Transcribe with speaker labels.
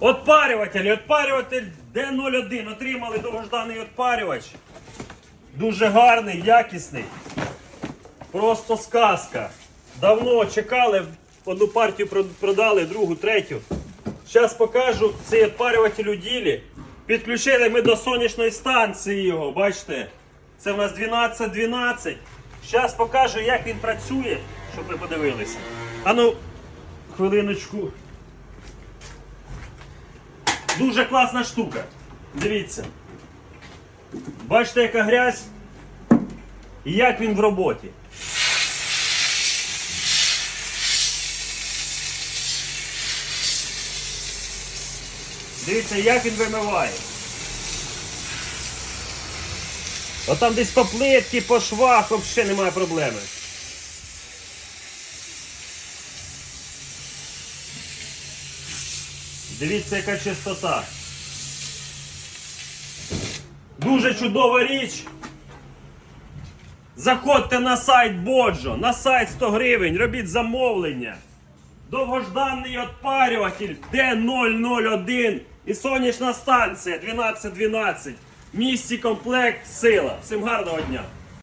Speaker 1: Отпарюватель, отпарюватель D01. Отримали довгожданий отпарювач. Дуже гарний, якісний. Просто сказка. Давно чекали, одну партію продали, другу, третю. Зараз покажу цей отпарюватель у ділі. Підключили ми до сонячної станції його, бачите? Це в нас 12-12. Зараз покажу, як він працює, щоб ви подивилися. Ану, хвилиночку. Дуже класна штука. Дивіться. Бачите, яка грязь? І як він в роботі. Дивіться, як він вимиває. От там десь по плитці, по швах взагалі немає проблеми. Дивіться, яка чистота. Дуже чудова річ. Заходьте на сайт Боджо, на сайт 100 гривень, робіть замовлення. Довгожданий отпарюватель D001 і сонячна станція 1212. Місті комплект сила. Всім гарного дня!